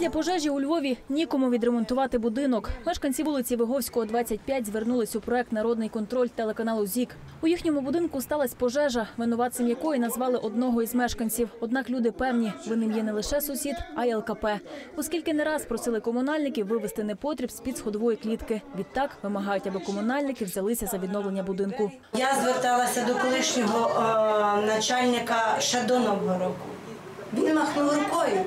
Після пожежі у Львові нікому відремонтувати будинок. Мешканці вулиці Виговського, 25 звернулись у проект Народний контроль телеканалу ЗІК. У їхньому будинку сталася пожежа, винуватцем якої назвали одного із мешканців. Однак люди певні, винним є не лише сусід, а й ЛКП. Оскільки не раз просили комунальників вивезти непотріб з під сходової клітки. Відтак вимагають, аби комунальники взялися за відновлення будинку. Я зверталася до колишнього е, начальника ще до нового року. Він махнув рукою.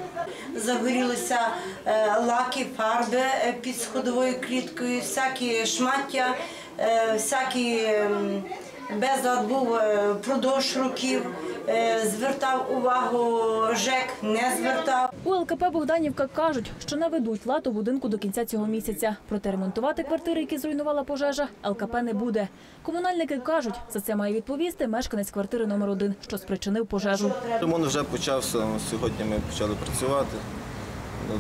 Загорілися е, лаки, фарби е, під сходовою кліткою, всякі шмаття, е, всякі ем, безлад був е, впродовж років. Е, звертав увагу ЖЕК, не звертав. У ЛКП Богданівка кажуть, що наведуть лад у будинку до кінця цього місяця. Проте ремонтувати квартири, які зруйнувала пожежа, ЛКП не буде. Комунальники кажуть, за це має відповісти мешканець квартири номер один, що спричинив пожежу. Ремонт вже почався. Сьогодні ми почали працювати.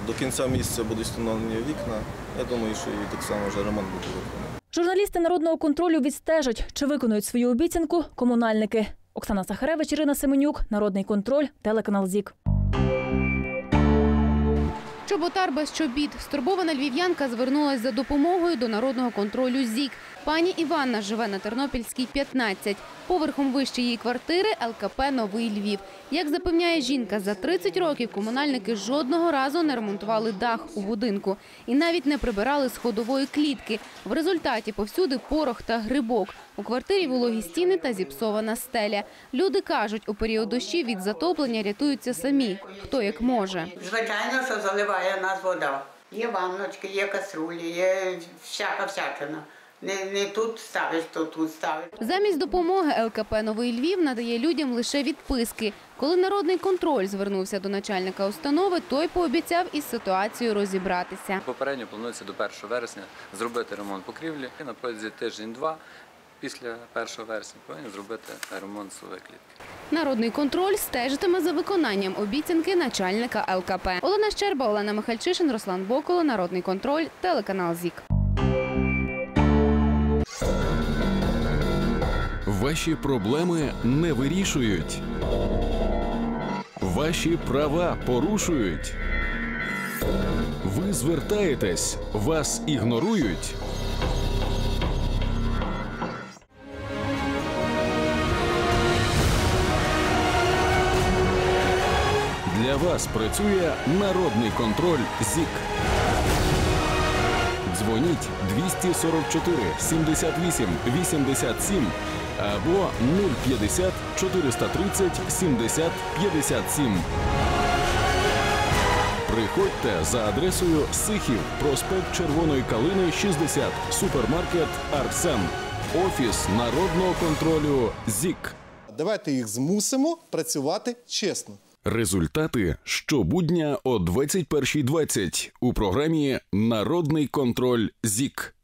До кінця місяця будуть встановлені вікна. Я думаю, що і так само вже ремонт буде виконаний. Журналісти народного контролю відстежать, чи виконують свою обіцянку комунальники. Оксана Сахаревич, Ірина Семенюк, Народний контроль, телеканал ЗІК. Чоботар без чобіт. Стурбована львів'янка звернулась за допомогою до народного контролю ЗІК. Пані Іванна живе на Тернопільській 15. Поверхом вище її квартири ЛКП «Новий Львів». Як запевняє жінка, за 30 років комунальники жодного разу не ремонтували дах у будинку і навіть не прибирали сходової клітки. В результаті повсюди порох та грибок. У квартирі вологі стіни та зіпсована стеля. Люди кажуть, у період дощів від затоплення рятуються самі, хто як може. Звичайно, що заливає нас вода. Є ванночки, є каструлі, є всяка всячина. Не, не тут ставиш, то тут ставиш. Замість допомоги ЛКП «Новий Львів» надає людям лише відписки. Коли народний контроль звернувся до начальника установи, той пообіцяв із ситуацією розібратися. Попередньо планується до 1 вересня зробити ремонт покрівлі і на протязі тиждень-два після 1 вересня повинні зробити ремонт своєї. Народний контроль стежитиме за виконанням обіцянки начальника ЛКП. Олена Щерба, Олена Михальчишин, Руслан Боколо, Народний контроль, телеканал ЗІК. Ваші проблеми не вирішують. Ваші права порушують. Ви звертаєтесь, вас ігнорують. Для вас працює народний контроль ЗІК. Дзвоніть 244 78 87 або 050 430 70 57. Приходьте за адресою Сихів, проспект Червоної Калини, 60, супермаркет Арсен, офіс народного контролю ЗІК. Давайте їх змусимо працювати чесно. Результати щобудня о 21.20 у програмі Народний контроль ЗІК.